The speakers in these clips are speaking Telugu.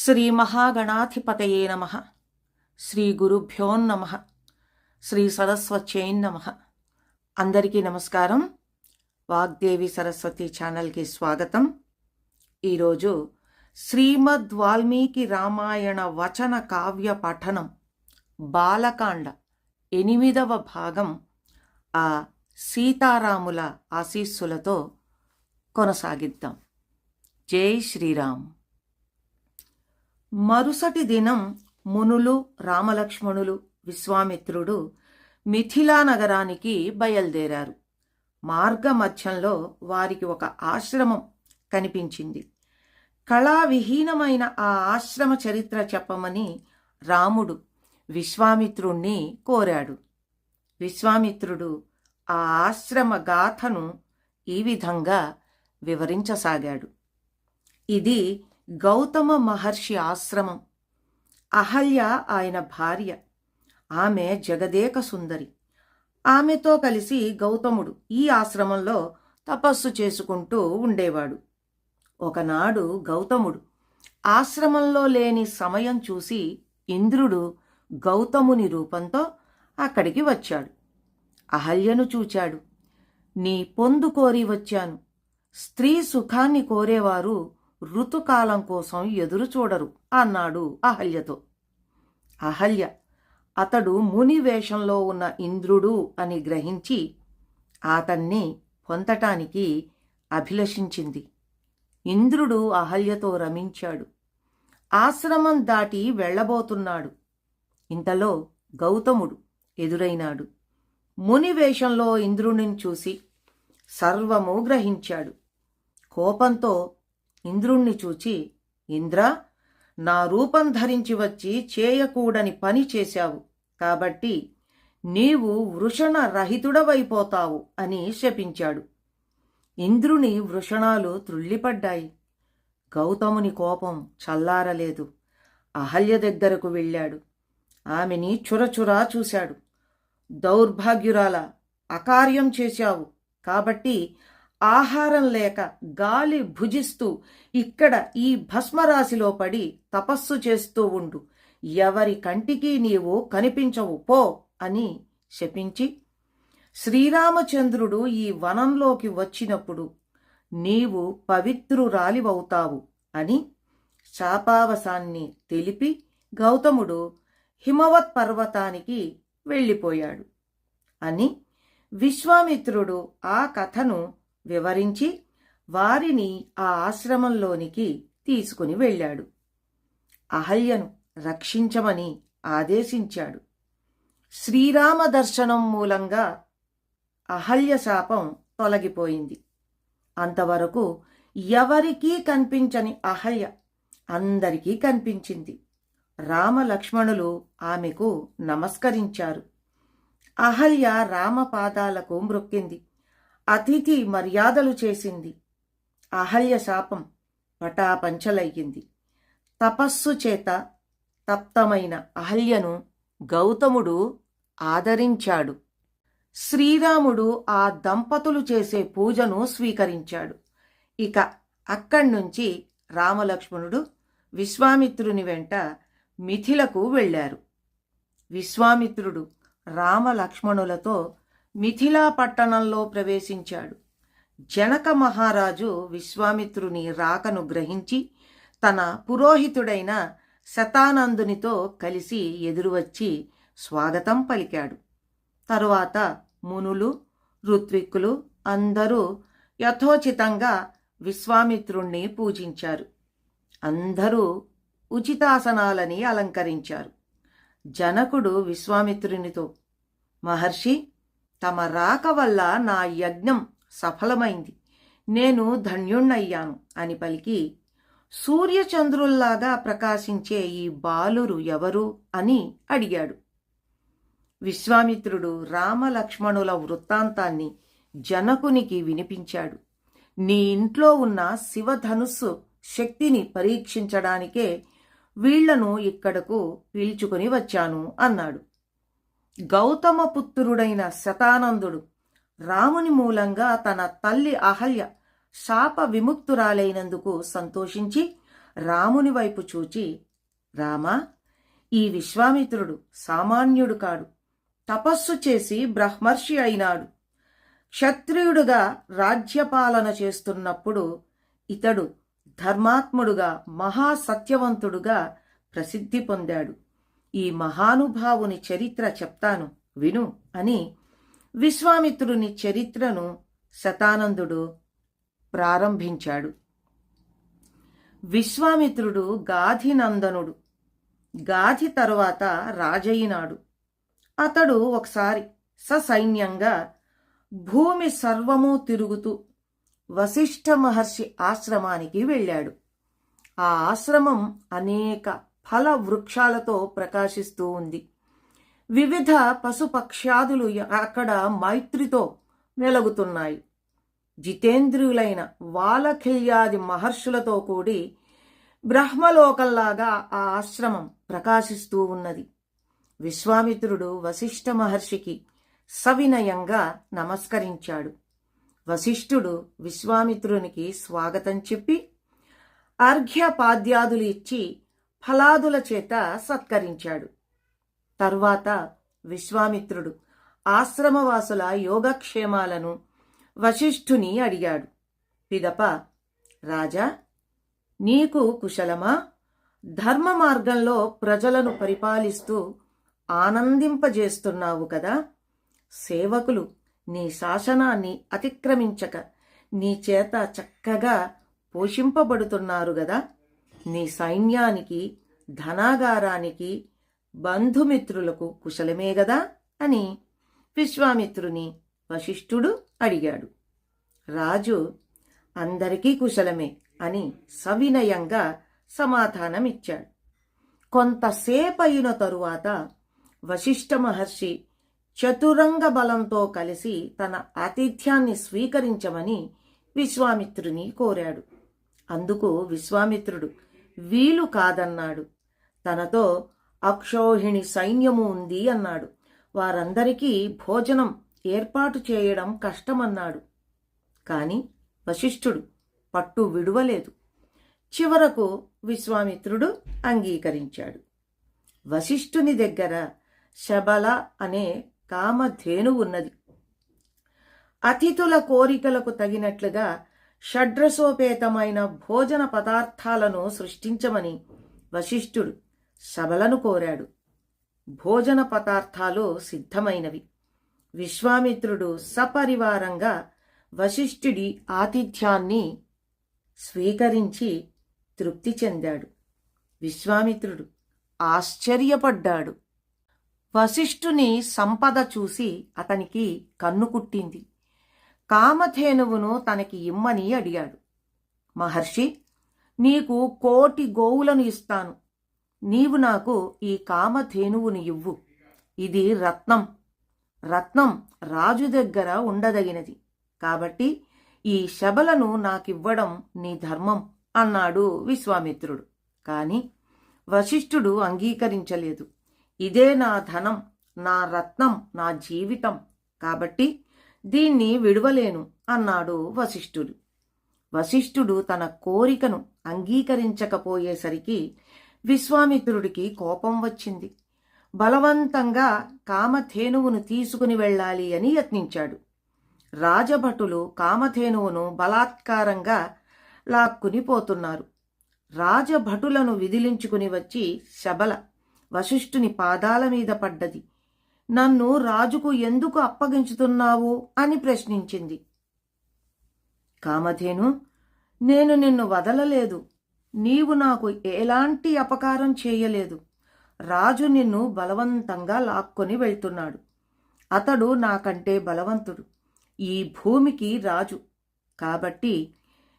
శ్రీ మహాగణాధిపతయే నమ. శ్రీ గురుభ్యోన్నమ శ్రీ సరస్వత్యైన్నమ అందరికీ నమస్కారం. వాగ్దేవి సరస్వతి ఛానల్కి స్వాగతం. ఈరోజు శ్రీమద్ వాల్మీకి రామాయణ వచన కావ్య పఠనం బాలకాండ ఎనిమిదవ భాగం ఆ సీతారాముల ఆశీస్సులతో కొనసాగిద్దాం. జై శ్రీరామ్. మరుసటి దినం మునులు రామలక్ష్మణులు విశ్వామిత్రుడు మిథిలా నగరానికి బయలుదేరారు మార్గమధ్యంలో వారికి ఒక ఆశ్రమం కనిపించింది. కళావిహీనమైన ఆ ఆశ్రమ చరిత్ర చెప్పమని రాముడు విశ్వామిత్రుణ్ణి కోరాడు. విశ్వామిత్రుడు ఆ ఆశ్రమ గాథను ఈ విధంగా వివరించసాగాడు. ఇది గౌతమ మహర్షి ఆశ్రమం. అహల్య ఆయన భార్య. ఆమె జగదేక సుందరి. ఆమెతో కలిసి గౌతముడు ఈ ఆశ్రమంలో తపస్సు చేసుకుంటూ ఉండేవాడు. ఒకనాడు గౌతముడు ఆశ్రమంలో లేని సమయం చూసి ఇంద్రుడు గౌతముని రూపంతో అక్కడికి వచ్చాడు. అహల్యను చూచాడు. నీ పొందు కోరి వచ్చాను. స్త్రీ సుఖాన్ని కోరేవారు ఋతుకాలం కోసం ఎదురు చూడరు అన్నాడు అహల్యతో. అహల్య అతడు ముని వేషంలో ఉన్న ఇంద్రుడు అని గ్రహించి అతన్ని పొందటానికి అభిలషించింది. ఇంద్రుడు అహల్యతో రమించాడు. ఆశ్రమం దాటి వెళ్ళబోతున్నాడు. ఇంతలో గౌతముడు ఎదురైనాడు. ముని వేషంలో ఇంద్రుడిని చూసి సర్వము గ్రహించాడు. కోపంతో ఇంద్రుణ్ణి చూచి ఇంద్ర నా రూపం ధరించి వచ్చి చేయకూడని పని చేశావు. కాబట్టి నీవు వృషణ రహితుడవైపోతావు అని శపించాడు. ఇంద్రుని వృషణాలు త్రుళ్ళిపడ్డాయి. గౌతముని కోపం చల్లారలేదు. అహల్య దగ్గరకు వెళ్ళాడు. ఆమెని చురచురా చూశాడు. దౌర్భాగ్యురాల అకార్యం చేశావు. కాబట్టి ఆహారం లేక గాలి భుజిస్తూ ఇక్కడ ఈ భస్మరాశిలో పడి తపస్సు చేస్తూ ఉండు. ఎవరి కంటికి నీవు కనిపించవు పో అని శపించి శ్రీరామచంద్రుడు ఈ వనంలోకి వచ్చినప్పుడు నీవు పవిత్రురాలివవుతావు అని శాపావసాన్ని తెలిపి గౌతముడు హిమవత్ పర్వతానికి వెళ్ళిపోయాడు అని విశ్వామిత్రుడు ఆ కథను వివరించి వారిని ఆ ఆశ్రమంలోనికి తీసుకుని వెళ్ళాడు. అహల్యను రక్షించమని ఆదేశించాడు. శ్రీరామ దర్శనం మూలంగా అహల్య శాపం తొలగిపోయింది. అంతవరకు ఎవరికీ కనిపించని అహల్య అందరికీ కనిపించింది. రామలక్ష్మణులు ఆమెకు నమస్కరించారు. అహల్య రామపాదాలకు మ్రొక్కింది అతిథి మర్యాదలు చేసింది. అహల్య శాపం పటాపంచలయ్యింది. తపస్సు చేత తప్తమైన అహల్యను గౌతముడు ఆదరించాడు. శ్రీరాముడు ఆ దంపతులు చేసే పూజను స్వీకరించాడు. ఇక అక్కడి నుంచి రామలక్ష్మణుడు విశ్వామిత్రుని వెంట మిథిలకు వెళ్ళారు. విశ్వామిత్రుడు రామలక్ష్మణులతో మిథిలా పట్టణంలో ప్రవేశించాడు. జనక మహారాజు విశ్వామిత్రుని రాకను గ్రహించి తన పురోహితుడైన శతానందునితో కలిసి ఎదురువచ్చి స్వాగతం పలికాడు. తరువాత మునులు ఋత్విక్కులు అందరూ యథోచితంగా విశ్వామిత్రుణ్ణి పూజించారు. అందరూ ఉచితాసనాలని అలంకరించారు. జనకుడు విశ్వామిత్రునితో మహర్షి తమ రాక వల్ల నా యజ్ఞం సఫలమైంది. నేను ధన్యుణ్ణయ్యాను అని పలికి సూర్యచంద్రుల్లాగా ప్రకాశించే ఈ బాలురు ఎవరు అని అడిగాడు. విశ్వామిత్రుడు రామలక్ష్మణుల వృత్తాంతాన్ని జనకునికి వినిపించాడు. నీ ఇంట్లో ఉన్న శివధనుస్సు శక్తిని పరీక్షించడానికే వీళ్ళను ఇక్కడకు పీల్చుకుని వచ్చాను అన్నాడు. గౌతమ పుత్రుడైన శతానందుడు రాముని మూలంగా తన తల్లి అహల్య శాప విముక్తురాలైనందుకు సంతోషించి రాముని వైపు చూచి రామా ఈ విశ్వామిత్రుడు సామాన్యుడు కాడు. తపస్సు చేసి బ్రహ్మర్షి అయినాడు. క్షత్రియుడుగా రాజ్యపాలన చేస్తున్నప్పుడు ఇతడు ధర్మాత్ముడుగా మహాసత్యవంతుడుగా ప్రసిద్ధి పొందాడు. ఈ మహానుభావుని చరిత్ర చెప్తాను విను అని విశ్వామిత్రుని చరిత్రను శతానందుడు ప్రారంభించాడు. విశ్వామిత్రుడు గాధినందనుడు. గాధి తరువాత రాజయినాడు అతడు ఒకసారి ససైన్యంగా భూమి సర్వము తిరుగుతూ వశిష్ఠ మహర్షి ఆశ్రమానికి వెళ్ళాడు. ఆ ఆశ్రమం అనేక ఫల వృక్షాలతో ప్రకాశిస్తూ ఉంది. వివిధ పశుపక్ష్యాదులు అక్కడ మైత్రితో వెలుగుతున్నాయి జితేంద్రియులైన వాలఖిల్యాది మహర్షులతో కూడి బ్రహ్మలోకంలాగా ఆ ఆశ్రమం ప్రకాశిస్తూ ఉన్నది. విశ్వామిత్రుడు వశిష్ఠ మహర్షికి సవినయంగా నమస్కరించాడు. వశిష్ఠుడు విశ్వామిత్రునికి స్వాగతం చెప్పి అర్ఘ్యపాద్యాదులు ఇచ్చి ఫలాదుల చేత సత్కరించాడు. తరువాత విశ్వామిత్రుడు ఆశ్రమవాసుల యోగక్షేమాలను వశిష్ఠుని అడిగాడు. పిదప రాజా నీకు కుశలమా? ధర్మ మార్గంలో ప్రజలను పరిపాలిస్తూ ఆనందింపజేస్తున్నావు కదా? సేవకులు నీ శాసనాన్ని అతిక్రమించక నీ చేత చక్కగా పోషింపబడుతున్నారు గదా నీ సైన్యానికి ధనాగారానికి బంధుమిత్రులకు కుశలమే గదా? అని విశ్వామిత్రుని వశిష్ఠుడు అడిగాడు. రాజు అందరికీ కుశలమే అని సవినయంగా సమాధానమిచ్చాడు. కొంతసేపయిన తరువాత వశిష్ఠ మహర్షి చతురంగ బలంతో కలిసి తన ఆతిథ్యాన్ని స్వీకరించమని విశ్వామిత్రుని కోరాడు. అందుకు విశ్వామిత్రుడు వీలు కాదన్నాడు. తనతో అక్షోహిణి సైన్యము ఉంది అన్నాడు. వారందరికీ భోజనం ఏర్పాటు చేయడం కష్టమన్నాడు. కాని వశిష్ఠుడు పట్టు విడువలేదు. చివరకు విశ్వామిత్రుడు అంగీకరించాడు. వశిష్ఠుని దగ్గర శబల అనే కామధేను ఉన్నది. అతిథుల కోరికలకు తగినట్లుగా షడ్రసోపేతమైన భోజన పదార్థాలను సృష్టించమని వశిష్ఠుడు సభలను కోరాడు. భోజన పదార్థాలు సిద్ధమైనవి. విశ్వామిత్రుడు సపరివారంగా వశిష్ఠుడి ఆతిథ్యాన్ని స్వీకరించి తృప్తి చెందాడు. విశ్వామిత్రుడు ఆశ్చర్యపడ్డాడు. వశిష్ఠుని సంపద చూసి అతనికి కన్ను కుట్టింది. కామధేనువును తనకి ఇమ్మని అడిగాడు. మహర్షి నీకు కోటి గోవులను ఇస్తాను. నీవు నాకు ఈ కామధేనువుని ఇవ్వు. ఇది రత్నం. రత్నం రాజు దగ్గర ఉండదగినది. కాబట్టి ఈ శబలను నాకివ్వడం నీ ధర్మం అన్నాడు విశ్వామిత్రుడు. కాని వశిష్ఠుడు అంగీకరించలేదు. ఇదే నా ధనం నా రత్నం నా జీవితం. కాబట్టి దీన్ని విడవలేను అన్నాడు వశిష్ఠుడు. వశిష్ఠుడు తన కోరికను అంగీకరించకపోయేసరికి విశ్వామిత్రుడికి కోపం వచ్చింది. బలవంతంగా కామధేనువును తీసుకుని వెళ్ళాలి అని యత్నించాడు. రాజభటులు కామధేనువును బలాత్కారంగా లాక్కుని పోతున్నారు. రాజభటులను విదిలించుకుని వచ్చి శబల వశిష్ఠుని పాదాల మీద పడ్డది. నన్ను రాజుకు ఎందుకు అప్పగించుతున్నావు అని ప్రశ్నించింది. కామధేను నేను నిన్ను వదలలేదు. నీవు నాకు ఎలాంటి అపకారం చేయలేదు. రాజు నిన్ను బలవంతంగా లాక్కొని వెళ్తున్నాడు. అతడు నాకంటే బలవంతుడు. ఈ భూమికి రాజు. కాబట్టి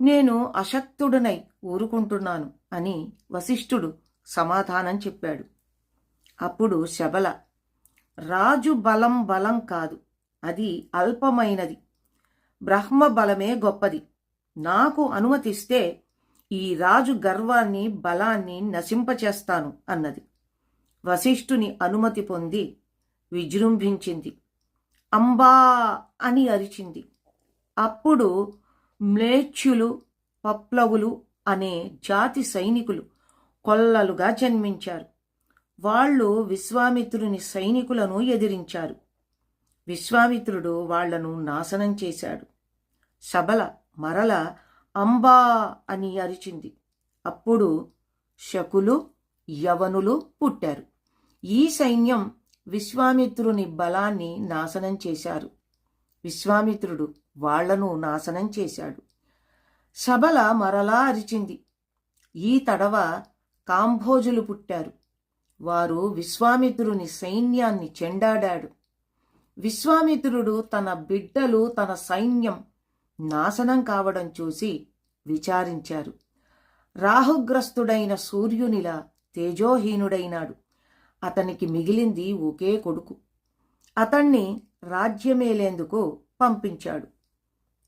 నేను అశక్తుడనై ఊరుకుంటున్నాను అని వశిష్ఠుడు సమాధానం చెప్పాడు. అప్పుడు శబల రాజు బలం బలం కాదు. అది అల్పమైనది. బ్రహ్మ బలమే గొప్పది. నాకు అనుమతిస్తే ఈ రాజు గర్వాన్ని బలాన్ని నశింపచేస్తాను అన్నది. వశిష్ఠుని అనుమతి పొంది విజృంభించింది. అంబా అని అరిచింది. అప్పుడు మ్లేచ్యులు పప్లవులు అనే జాతి సైనికులు కొల్లలుగా జన్మించారు. వాళ్ళు విశ్వామిత్రుని సైనికులను ఎదిరించారు. విశ్వామిత్రుడు వాళ్ళను నాశనం చేశాడు. శబల మరల అంబా అని అరిచింది. అప్పుడు శకులు యవనులు పుట్టారు. ఈ సైన్యం విశ్వామిత్రుని బలాన్ని నాశనం చేశారు. విశ్వామిత్రుడు వాళ్ళను నాశనం చేశాడు. శబల మరలా అరిచింది. ఈ తడవ కాంభోజులు పుట్టారు. వారు విశ్వామిత్రుని సైన్యాన్ని చెండాడాడు. విశ్వామిత్రుడు తన బిడ్డలు తన సైన్యం నాశనం కావడం చూసి విచారించారు. రాహుగ్రస్తుడైన సూర్యునిలా తేజోహీనుడైనాడు. అతనికి మిగిలింది ఒకే కొడుకు. అతణ్ణి రాజ్యమేలేందుకు పంపించాడు.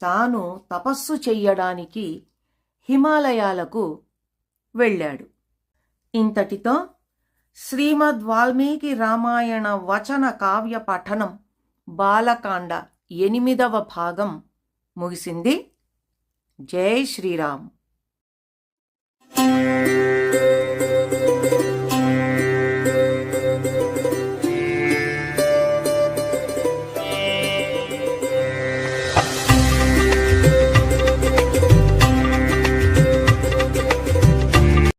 తాను తపస్సు చెయ్యడానికి హిమాలయాలకు వెళ్ళాడు. ఇంతటితో శ్రీమద్ వాల్మీకి రామాయణ వచన కావ్య పఠనం బాలకాండ ఎనిమిదవ భాగం ముగిసింది. జై శ్రీరామ్.